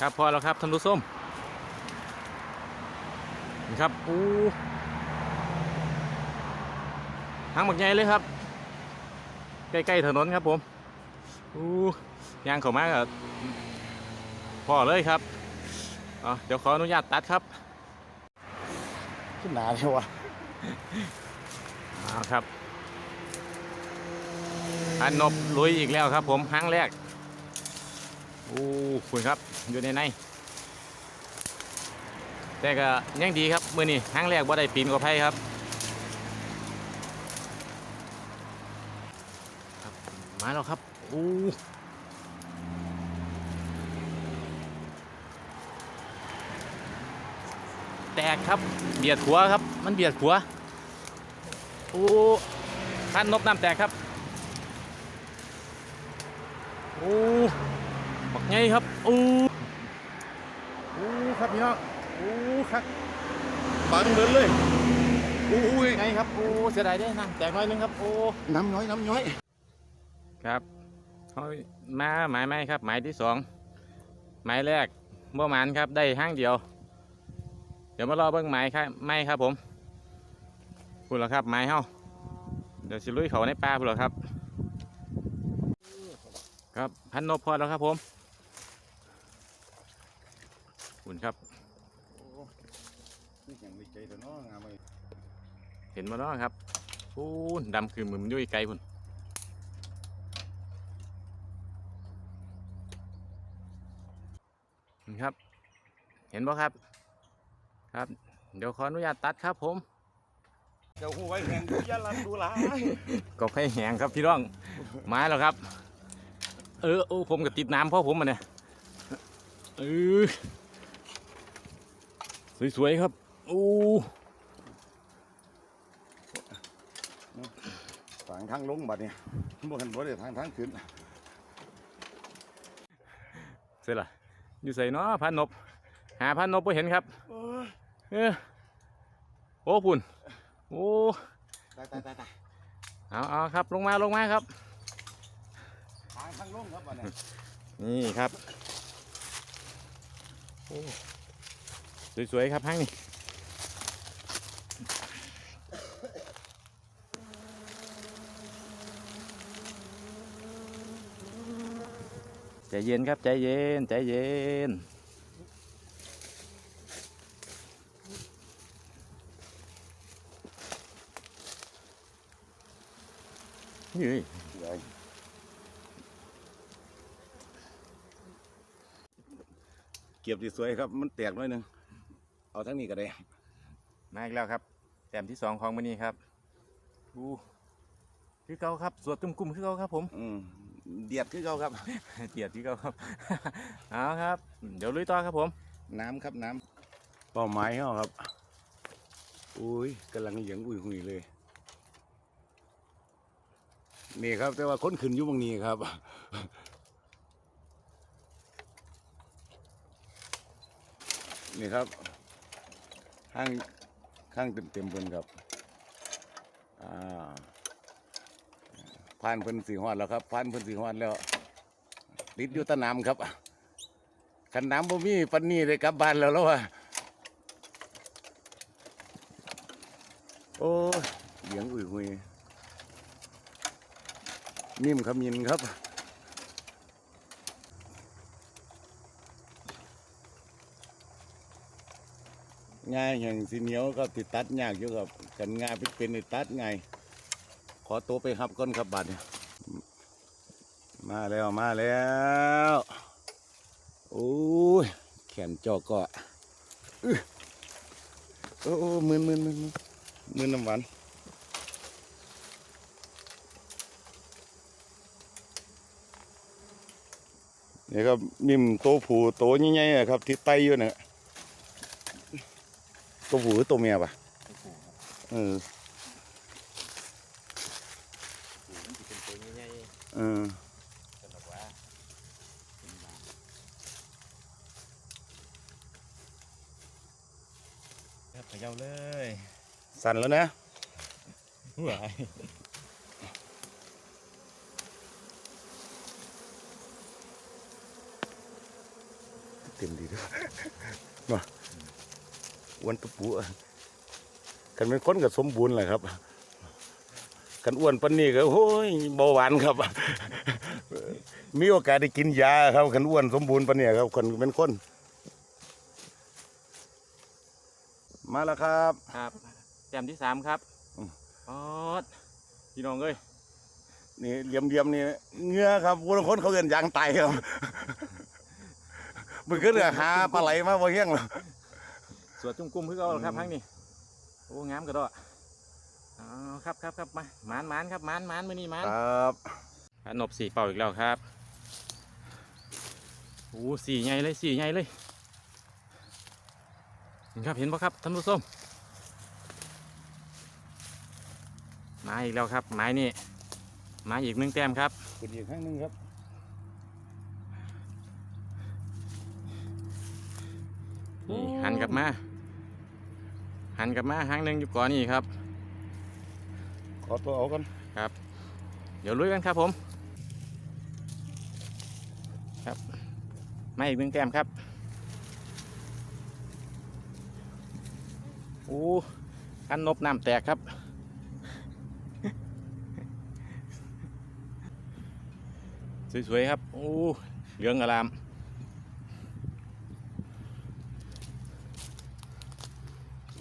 ครับพอแล้วครับท่านผู้ชมนี่ครับอู้ทางบักใหญ่เลยครับ ใกล้ๆถนนครับผมอู้ยางเข้ามากับพอเลยครับเอาเดี๋ยวขออนุญาตตัดครับขึ้นหนาเลยวะเอาครับอันนบลุยอีกแล้วครับผมครั้งแรก โอ้คุณครับอยู่ในในแต่ก็ยังดีครับมือนี้ครั้งแรกว่าได้ปีนกว่าไพ่ครับครับ มาแล้วครับโอ้แตกครับเบียดหัวครับ มันเบียดหัวโอ้คันนบน้ำแตกครับโอ้ ไงครับโอ้โอ้ครับพี่น้องโอ้ครับบังเหมือนเลยอุ้ยไงครับโอ้เสียดายเด้น้ำแตกน้อยนึงครับโอ้น้ำน้อยน้ำน้อย ครับเอามาหมายไหมครับ หมายที่สองหมายแรกเมื่อมานครับได้ห้างเดียว เดี๋ยวมารอเบิ้งหมายครับไม่ครับผมพูดแล้วครับหมายเฮาเดี๋ยวสิลุยเขาในป่าพูดแล้วครับ ครับพันนบพอแล้วครับผม คุณครับนี่ยังไม่ใจแต่น้องงามเลยเห็นมาแล้วครับพูนดำคือมือมันอยุ่ยไกลพุ่นนี่ครับ เห็นบ่ครับ ครับ เดี๋ยวขออนุญาตตัดครับผมเจ้าหูไว้แหงยาลันดูหลายก็ให้แหงครับพี่น้องไม้แล้วครับ เออโอ้ผมกับติดน้ำเพราะผมมันเนี่ยเออ สวย ๆ ครับ โอ้ทางทางลงบัดเนี่ยบ่กันบ่ได้ทางทางขึ้นเสร็จละอยู่ใส่เนาะพันนบ หาพันนบไ่เห็นครับ เออโอ้ปุ่นโอ้ตายตายตายตายเอาเอาครับลงมาลงมาครับทางทางลงครับบัดเนี่ยนี่ครับ โอ้ สวยๆครับห้างนี่ใจเย็นครับใจเย็นใจเย็นเฮ้ยใหญ่เก็บที่สวยครับมันแตกหน้อยหนึง เอาทั้งนี้ก็ได้มาอีกแล้วครับแต้มที่สองของมื้อนี้ครับอู้คือเก่าครับสวดตุ้มกุ้มคือเก่าครับผมอืมเดียดคือเก่าครับเตียดที่เก่าครับเอาครับ เดี๋ยวลุยต่อครับผม น้ำครับน้ำเป้าหมายเขาครับอุ้ยกำลังเหลียงอุ้ยหุยเลยนี่ครับ แต่ว่าคนขึ้นอยู่บางนี้ครับนี่ครับ ข้างข้างเต็มเต็มเพิ่นครับอ่าผ่านเพิ่นสีหอดแล้วครับผ่านเพิ่นสีหอดแล้วติดอยู่ตะน้ำครับขันน้ำบ่มีปันนี้ได้กลับบ้านแล้วแล้ววะโอ้เสียงอุ่ยหุยนิ่มขมินครับ ง่ายอย่างสีเหนียวก็ติดตัดยากอยู่กับกันง่ายเป็นเป็นในตัดไงายขอตัวไปหับก้นครับบัดเนี่ยมาแล้วมาแล้วโอ้ยแขนจอกก็อื้อโอ้มืนมืนมืนมืนมืนน้ำหวานนี่ครับนิ่มโตผูโตใหญ่ๆอะครับที่ไตอยู่เนี่ย ตัวผูหรือตัวเมียปะเออเออครับเขย่าเลย สั่นแล้วนะหัวเต็มดีด้วยเนาะ อ้วนตุ๊ปูอะกันเป็นคนกับสมบูรณ์แหละครับกันอ้วนปานนี้ก็โอ้ยเบาหวานครับ มีโอกาสได้กินยาครับกันอ้วนสมบูรณ์ปานนี้ครับคนเป็นคน มาแล้วครับครับแต้มที่สามครับอืมออดพี่น้องเอ้ยนี่เหลี่ยมเลียมๆนี่เหงือครับบางคนเขาเกินยางไตครับมันก็เรือหาปลาไหลมาบ่เฮี้ยงหรอกส วดจุ่มกุ้มคือเอาครับอืมทั้งนี้โอ้งามกระดออ๋อครับครับครับมาหมานหมานครับหมานหมานมือนี่หมานครับขนบสี่เป่าอีกแล้วครับโอ้สี่ใหญ่เลยสี่ใหญ่เลยเห็นครับเห็นปะครับท่านผู้ชมมาอีกแล้วครับไม้นี่มาอีกหนึ่งแต้มครับคุณอีกครั้งหนึงครับนี่หันกลับมา หันกลับมาหางหนึ่งอยู่ก่อนนี่ครับ ขอตัวเอากันเดี๋ยวลุยกันครับผม ครับมาอีกหนึ่งแต้มครับโอ้คันนบน้ำแตกครับ สวยๆครับโอ้เหลืองอลาม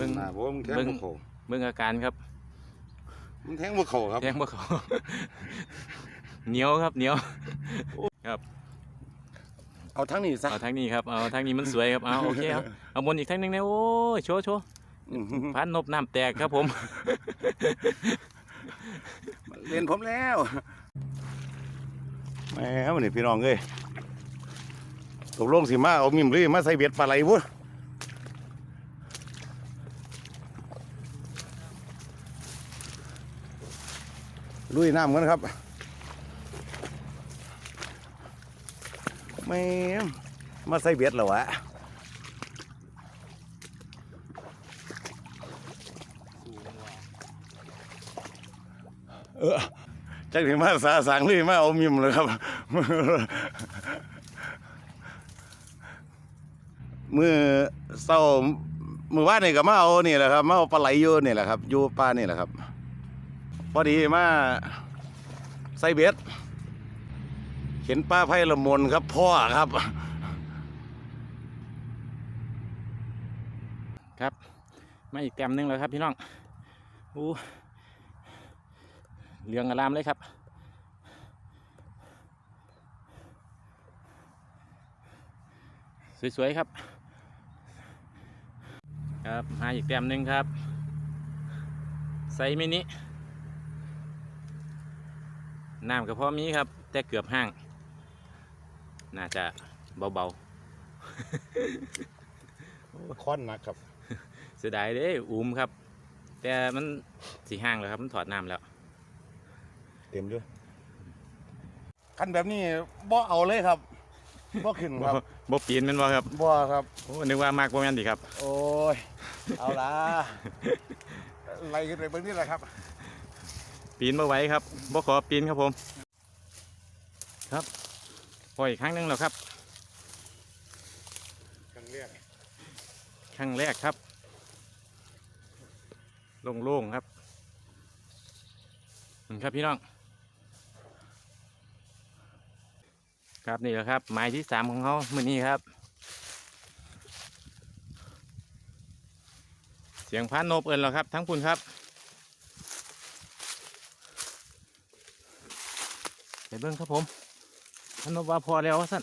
เบิ่งหน้าผมนแทงเบิ่งบ่เขาเบิ่งอาการครับมันแทงบ่เขาครับแทงบ่เขาเหนียวครับเหนียว เอาทั้งนี้ซะเอาทางนี้ครับ เอาทางนี้มันสวยครับ เอาโอเคครับ เอาบนอีกทางหนึงนะโอ้ยโชว์โชว์อื้อหือพันนบน้ำแตกครับผม เรียนผมแล้วแหม่วันนี้พี่น้องเอ้ยตกลงสิมาเอามิมรีมาใส่เบ็ดปลาไหลบุ ลุยน้ำกันครับแม่มาใส่เบ็ดแล้ววะเออจักถึงมาสาสังเลยมาเอามิมเลยครับ มือเศร้ามือว่านนี่ก็มาเอานี่แหละครับ มาเอาปลาไหลอยู่นี่แหละครับอยู่ป่านี่แหละครับ พอดีมาใส่เบ็ดเห็นป้าไผ่ละมนครับพ่อครับ ครับมาอีกแต้มหนึงแล้วครับพี่น้องโอ้เหลืองอลามเลยครับสวย ๆ ครับ ครับมาอีกแต้มหนึ่งครับ ไซมินิ น้ำกับพ่อมีครับ แต่เกือบห้าง น่าจะเบาค้อนหนักครับๆเสียดายเด้อุ้มครับ แต่มันสีห้างแล้วครับ มันถอดน้ำแล้ว เต็มด้วยคันแบบนี้บ่เอาเลยครับบ่ขึ้นครับบ่ปีนแมันบ่ครับบ่ครับโอ้นึกว่ามากบ่แม่นดิครับ โอ้ย เอาละไล่ขึ้นไปเบิ่งนี่แหละครับ ปีนบ่ไหวครับบ่ขอปีนครับผม ครับปล่อยอีกครั้งหนึงแล้วครับครั้งแรกครั้งแรกครับโล่งๆครับนี่ครับพี่น้องครับนี่แหละครับหมายที่สามของเขามื่อนี้ครับ เสียงพานนบเอินแล้วครับ ทั้งคุณครับ ไป เบิ้งครับผมพานนบว่าพอแล้วสั่น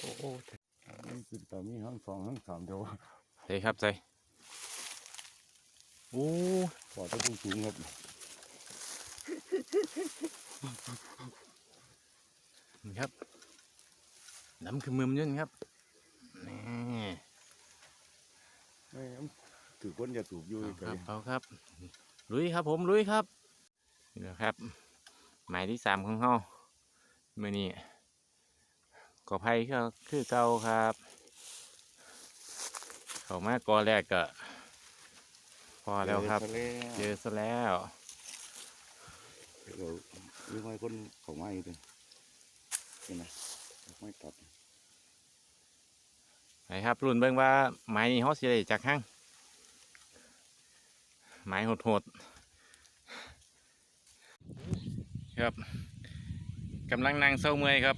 โอ้โหนี่คือตอนนี้ห้องสองห้องสามเดียวเฮ้ยครับใจโอ้ปอดตะปูสูงครับนี่ครับน้ำคือมือมันอยุ่นครับนี่ไม่งั้นถือคนอย่าถูกอยู่เอาไกคลรับเอาครับลุยครับผมลุยครับ นี่แหละครับ หมายที่สามของเขาเมื่อนี้ก่อไผ่ก็คือเก่าครับ เขามากอแรกก็พอแล้วครับ เจอซะแล้วเดี๋ยวเรื่องไว้คนเขาไม่เลยเห็นไหมไม่ตัดไปครับรุ่นเบิ่งว่าไม้นี่เฮาสิได้จากห้างไม้โหดๆ ครับกำลังนั่งเศร้าเมื่อยครับ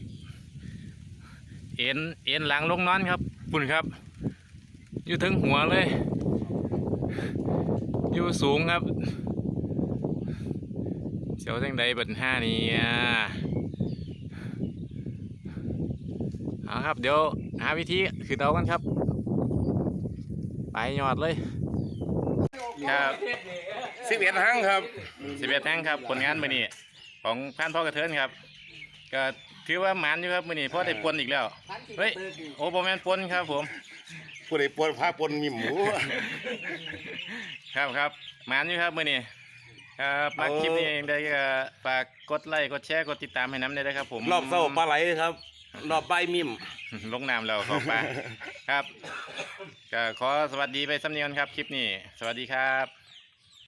เอ็นเอ็นหลังลงนอนครับปุ่นครับ อยู่ถึงหัวเลย อยู่สูงครับเสียวจังใดเบิดห้านี่อะเอาครับ เดี๋ยวหาวิธีคือเอากันครับ ไปยอดเลย ครับสิบเอ็ดห้างครับสิบเอ็ดแท่งครับผลงานมือนี้ ของพันพ่อกระเทินครับ ก็ถือว่าหมันอยู่ครับมือนี้เพราะได้ปนอีกแล้ว เฮ้ย โอ้โหแมนปนครับ ผม ผู้ใดปวดผ้าปนมีหมู ครับครับหมันอยู่ครับมือนี้ครับมาเอาคลิปนี้เองได้ก็ฝากกดไลค์กดแชร์กดติดตามให้น้ำได้เลยครับ ผม รอบเศร้าปลาไหลครับ รอบใบายมิม ลงน้ำแล้วขอบปลาครับก็ขอสวัสดีไปสำเนียงครับ คลิปนี้ สวัสดีครับ